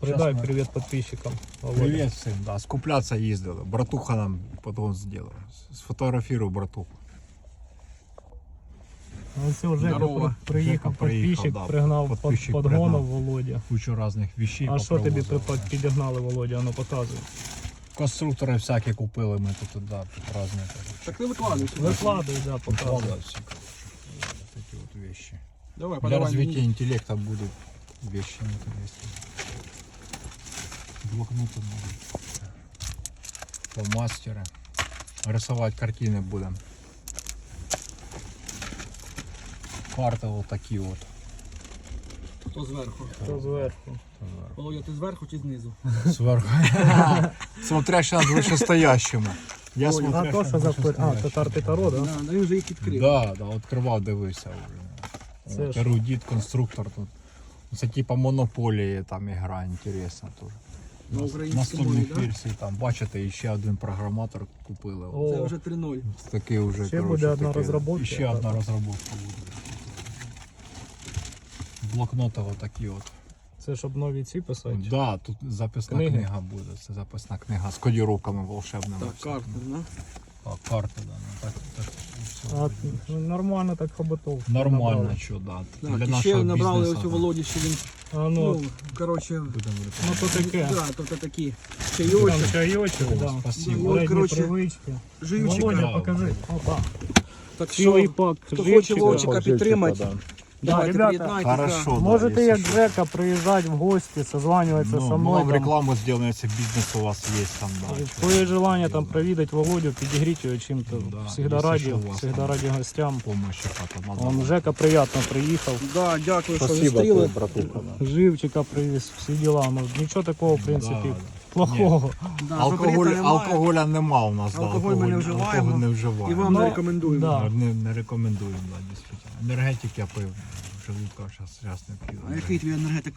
Передай привіт підписчикам. Володя. Привіт всім, да, скупляться їздили. Братуха нам потім зробила. Сфотографірую братуху. Ну все, Жека Здорово. при- приїхав, підписчик, да, пригнав підписчик под, подгонов пригнав. Володя. Кучу різних вещей А що тобі попривозили. підігнали, Володя? А Ну показуй. Конструктори всякі купили ми тут, да, тут різні. Так не викладуй. Викладуй, да, показуй. Викладаю всі. Такі от вещи. Давай, Для подавай развития мені. интеллекта будут вещи интересные Блокноты будут. Фломастеры. Рисовать картины будем. Карты вот такие вот. Хто зверху? Хто зверху? Володя, ти зверху чи знизу? Сверху. Смотрящий над вышестоящему. Я Ой, смотрю. А то, що за пи- А, татар ти таро, да? Да, да він вже їх відкрив. Да, да, відкривав, дивився вже. Це От, ж- Ерудит, конструктор тут. Це типа монополії там ігра інтересна теж. На Настольних мові, да? там, бачите, ще один програматор купили. О. Це вже 3-0. Такий вже, Ще коротше, буде одна такий- розробка. І ще одна розробка буде. Блокноти отакі от. Це щоб нові ці писати. Да, тут записна Книги? книга буде. Це записна книга з кодіровками волшебними. Так, карта, да? А, карти, да, ну, так, так, все А, ну, нормально так хоботов. Нормально, набрали. що, да. Так, Для і ще набрали бізнесу, ось у. Володі, що він, А ну, ну, короче, ну то таке. да, то такі Там чайочок, чайочок, да. спасибо. Ну, привички. живчика. Володя, покажи. Опа. Так що, Цілий пак. хто хоче живчика. Вовчика підтримати, давайте ребята, приєднайтеся. Хорошо, Можете якщо як що. Жека приїжджати в гості, созванюватися Ну, со мы мною. вам там. рекламу сделаем, если бизнес у вас есть там, да. Твоє желання там провідати Володю, підігріти його чим-то. Да, Всегда якщо раді, що у вас всегда там раді гостям. Надо. Вам Жека приємно приїхав. Да, дякую, що зустріли. братуха. Живчика привіз, всі діла. Ну, нічого такого, в принципі, Да, да. Плохого. Да, Алкоголь, немає. алкоголя нема у нас, Алкоголь ми не вживаємо. алкоголь не вживаємо. І вам Ну, не рекомендуємо. да. Не, не рекомендуємо, да, дійсно. Енергетик я пив, желудка зараз, зараз не п'ю. А який твій енергетик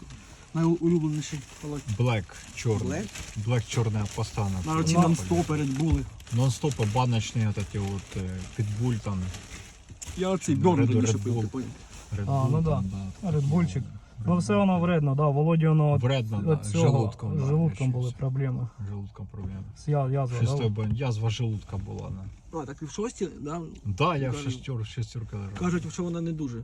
найулюбленіший? Володь? Блек, чорний. Black? Блек чорний постійно. На оці п'ю. нон-стоп перед були. Нон-стопи, баночні, от эти от, е, підбуль там. Я оцей Red- Бьорн Red раніше пив, ти поняв? Red А, Bull ну там, да. да. Редбульчик. Ну все воно вредно, да, Володі воно Вредно, от да. Цього, желудком. да, желудком були все. проблеми. Желудком проблеми. З я- язва, Шестой да? язва желудка була. Да, А, так і в шості, да? да я в Кажуть- шестер, шестерка лежав. Кажуть, що вона не дуже.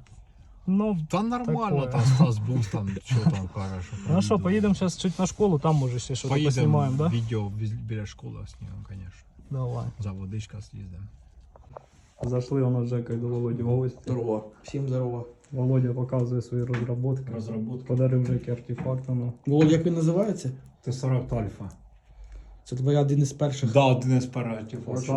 Ну, Та нормально, Такое. там Стас був, там, що там кажеш. ну що, поїдемо зараз чуть на школу, там може ще щось поснімаємо, Поїдемо да? відео біз- біля школи знімемо, звісно. Давай. За водичка з'їздимо. Зайшли у нас з Жекою до Володі в гості. Здорово. Всім здорово. Володя показує свої розробки. Розробки. Подарив Жекі артефактами. Володя, як він називається? Це 40 альфа. Це твоя один із перших. Да, один із перших.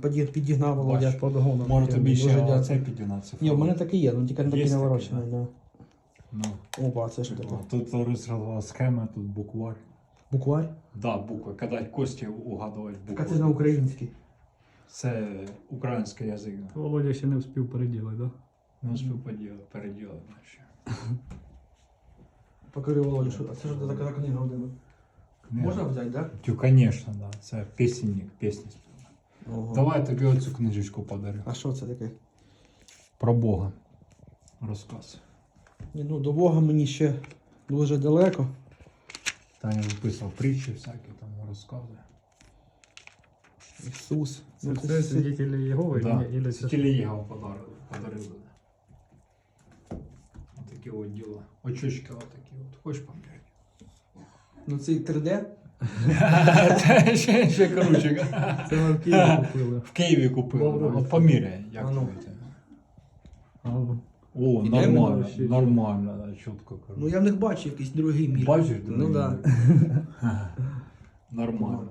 Поді- підігнав Володя. Бач. Подгоном. Може тобі ще дякую. оцей підігнатися? Ні, в мене такий є, ну тільки не такий наворочений. Да. Ну, Опа, це що таке? тут розрахувала схема, тут буквар. Букварь? Да, букви. Коли кості угадувати букви. Так це на український. Це український язик. Володя ще не встиг переділити, да? Не успів поділити, переділити ще. Покажи Володя, що це це така книга один? Можна взяти, так? Тю, конечно, да. Це пісенник, пісні. Да? Ого. Давай я тобі оцю книжечку подарю. А що це таке? Про Бога. Розказ. Ні, ну до Бога мені ще дуже далеко. Там я виписав притчі всякі, там розкази. Ісус. Це Ну, все це- свидетелі Єгови? Да. Ілі- ілі подарили. подарили. Отакі от діла. Очочки отакі от. Хочеш поміряти? Ну цей 3D. Це ще, ще короче. Це ми в Києві купили. В Києві купили. Добре. От поміряй, як А ну. тобі це? О, нормально, Вообще. нормально, да, чітко Ну я в них бачу якийсь другий мір. Бачиш? Ну да. Нормально.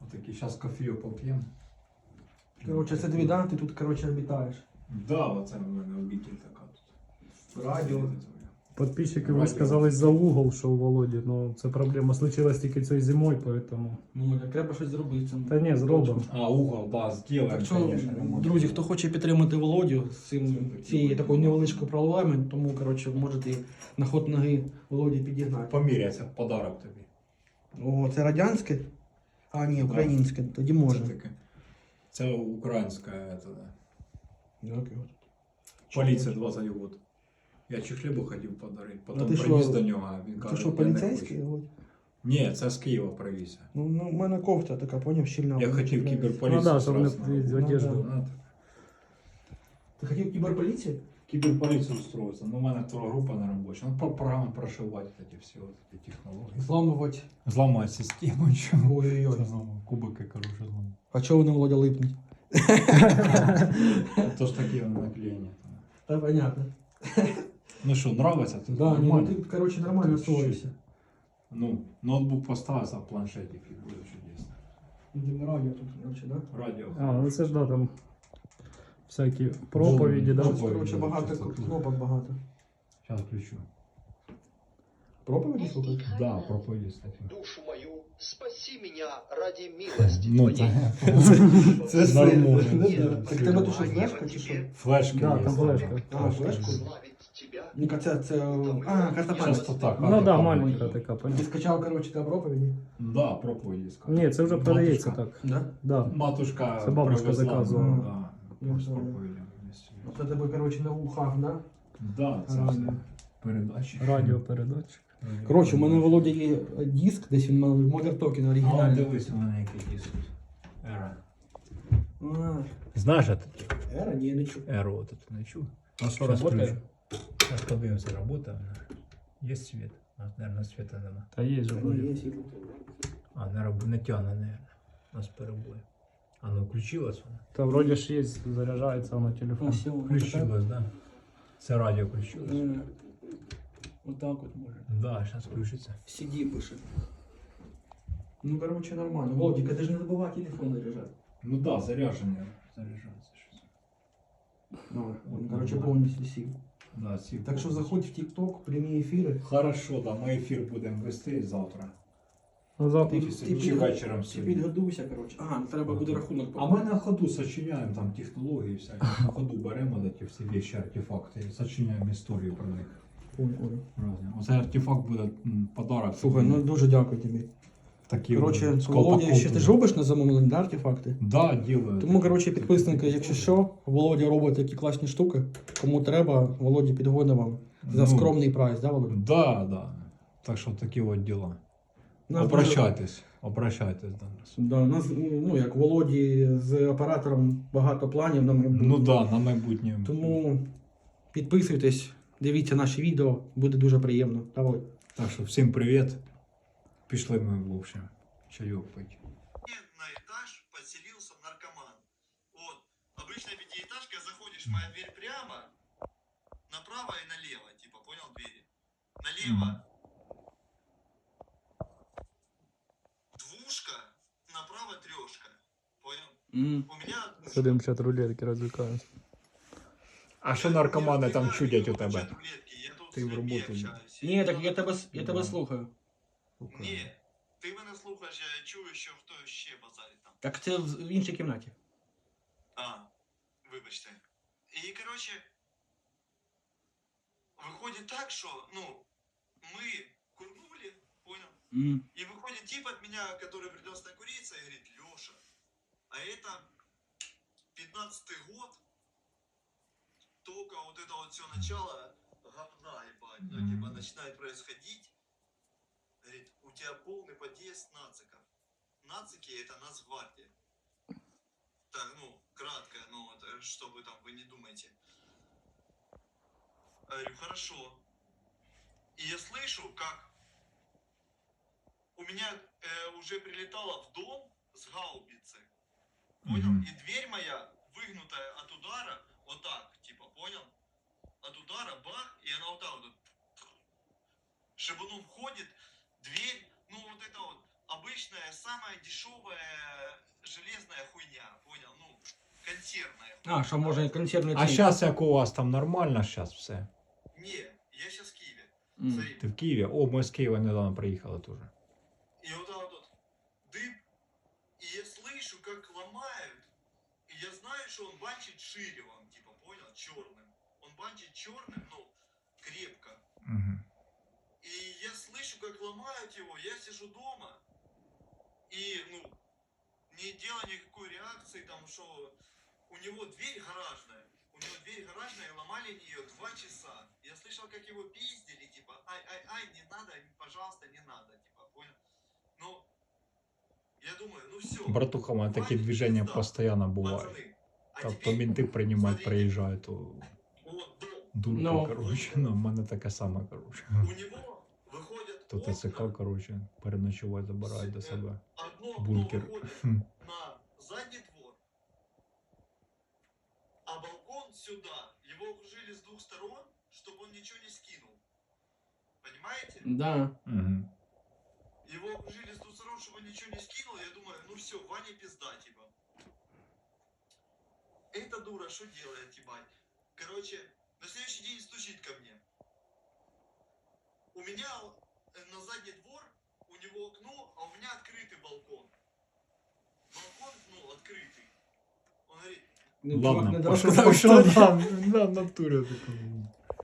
Отакі, зараз кофею поп'ємо. Коротше, це дві да, ти тут коротше обітаєш. Да, оце в мене обітель така. Радіо. Подписчики Радіо. висказались за угол, що у Володі, ну це проблема случилась тільки цією зимою, поэтому. Ну, так треба щось зробити. Це- Та ні, зробимо. А, угол, да, сделаем, Так що, конечно, друзі, хто хоче підтримати Володю з цим цією такою невеличкою проблемою, тому коротше можете на ход ноги Володі підігнати. Поміряйся, подарок тобі. О, це радянське? А, ні, українське, тоді можна. Це таке. Це українська, это, да. Поліція 20 год. Я чехлебу хотів подарити, А потім ти привіз що? до нього, а він Ти каже, що, я не поліцейський? хочу. Володь? Ні, це з Києва привіз. Ну, ну, в мене кофта така, поняв, щільна. Я вона хотів чіпляється. кіберполіцію. Ну да, щоб не зразу на в роботу. одежду. Ну, так. Ти хотів кіберполіцію? Киберполицию устроиться. Ну, у мене вторая група на робоча. Ну, по программам прошивать вот эти все вот эти технологии. Зламувати. Взломать систему, чего. Ой-ой-ой. Кубики, короче, взломать. А чого вони, Володя, липнуть? То ж такі вони наклеєння. Та понятно. Ну що, нравиться? Тут Да, ні, ну нормально. ти, коротше, нормально Чуть-чуть. строїшся. Ну, ноутбук поставив, а планшетик і буде чудесно. Будемо радіо тут, коротше, да? Радіо. А, ну це ж да, там всякі проповіді, да. Проповіді. Тут, коротше, багато Проповіді. кнопок багато. Зараз включу. Проповіді слухати? Да, проповіді статті. душу мою, спаси меня ради милости Ну, твоей. це, це нормально. Так тебе тут що флешка чи що? Флешки Да, є. там флешка. А, флешку? Славить Тебя. Ніка, це, це, а, карта пам'яті. Частота. Ну да, карта маленька пам'яті. така, Ти понятно. скачав, коротше, та проповіді? Да, проповіді скажу. Ні, це вже продається так. Да? Да. Матушка Це бабушка привезла, заказувала. Да, Я з проповідями. Це тебе, коротше, на ухах, да? Да, це все передачі. Радіопередатчик. Коротше, у мене Володя є диск, десь він Mother Token А, оригінальний. дивись, у мене який диск. Ера. А, Знаєш, а таке? Ера, ні, не чув. Еру, от не чув? А що, работає? Зараз подивимося, робота вона. Є світ? А, наверное, світа нема. Та є же Та вроде. ні, є сіл. А, не, роб... не тягне, наверное. У нас перебої. А ну, включилась вона? Та вроде ж є, заряджається на телефон. Ось, його, Включилась, да? Це радіо включилось? Е, Отак от може. Да, зараз включиться. CD пише. Ну, короче, нормально. Володик, ти ж не забувай телефон заряджати. Ну да, заряджений. Заряджається щось. Ну, він, короче, повністю сів. Да, сів. Так що заходь в TikTok, прямі ефіри. Хорошо, да, ми ефір будемо вести завтра. Завтра. Ти, Чи ти, чи під- вечором ти сьогодні. підготуйся, короче. Ага, ну, треба буде рахунок. А ми на ходу сочиняємо там технології всякі. На ходу беремо да, ті всі вещи, артефакти і сочиняємо історію про них. Ой, ой. Разні. Оцей артефакт буде м, подарок. Слухай, ну дуже дякую тобі. Такі з Володя, ще ти ж робиш на замовлення, да, артефакти? Да, ділаю. Тому, коротше, підписники, якщо що, Володя робить такі класні штуки. Кому треба, Володя підгоне вам. За Ну, скромний прайс, да, Володя? Да, да. Так що такі от діла. Нас Обращайтесь, обращайтесь до нас. Да, у нас, ну, як Володі з оператором багато планів на майбутнє. Ну да, на майбутнє. Тому підписуйтесь, дивіться наші відео, буде дуже приємно. Давай. Так що всім привіт. Пішли ми, в общем, чайок пить. на этаж поселился наркоман. Вот. Обычная пятиэтажка, заходишь, моя дверь прямо, направо и налево, типа, понял, двери? Налево двушка, направо трешка. Понял? У меня... Сидимо чат рулетки розвикаємося. А що наркомани там Я чудять у люблю тебе? чат рулетки, я тут Ти з в людьми роботу йди. общаюсь. Ні, так я тут- тебе, я тебе Да. слухаю. Ні, ти мене слухаєш, я чую, що хто ще базарить там. Так це в в іншій кімнаті. А, вибачте. І, коротше, виходить так, що, ну, ми курнули, понял? М. И выходит тип от меня, который принес накуриться, и говорит, Леша, а это 15-й год, только вот это вот все начало говна, ебать, ну, Мгм. типа, начинает происходить. Говорит, у тебя полный подъезд нациков. Нацики это нацгвардия. Так, ну, кратко, ну, вот, э, чтобы там вы не думаете. Я говорю, хорошо. И я слышу, как у меня э, уже прилетало в дом с гаубицы. Понял? И дверь моя выгнутая от удара, вот так, типа, понял? От удара бах, и она вот так вот. Шибуном входит, дверь, ну вот это вот обычная, самая дешевая железная хуйня, понял? Ну, консервная. А, що може консервний А цей. зараз як у вас там нормально зараз все? Не, я сейчас в Киеве. М. Смотри, Ти в Києві? О, ми з Києва недавно приїхали теж. И вот так вот дым. И я слышу, как ломают. И я знаю, что он банчит ширевом, типа, понял, черным. Он банчит черным, ну, крепко. Угу. И я слышу, как ломают его. Я сижу дома. И, ну, не делаю никакой реакции, там, что у него дверь гаражная. У него дверь гаражная, ломали ее два часа. Я слышал, как его пиздили, типа, ай, ай, ай, не надо, пожалуйста, не надо, типа, понял? Ну, я думаю, ну все. Братуха, у мене такі движення постійно бувають. Пацаны, а Та то теперь мінти приймають, смотрите, приїжджають, то вот дом. дурка, Ну. коротше. Ну, в мене таке саме, коротше. У него выходят то ТЦК, коротше, переночувати забирають до себе. Бункер. на задний двор, а балкон сюда. Его окружили с двух сторон, чтобы он ничего не скинул. Понимаете? Да. Мгм. Его окружили с двух сторон, чтобы он ничего не скинул. Я думаю, ну все, Ваня пизда, типа. Эта дура что делает, ебать? Короче, на следующий день стучит ко мне. У меня на задний двор, у него окно, а у меня открытый балкон. Балкон, ну, открытый. Он говорит, Ну, чувак Ладно, не пошел, дорозказав пошел, історію. да, да, в натурі такому.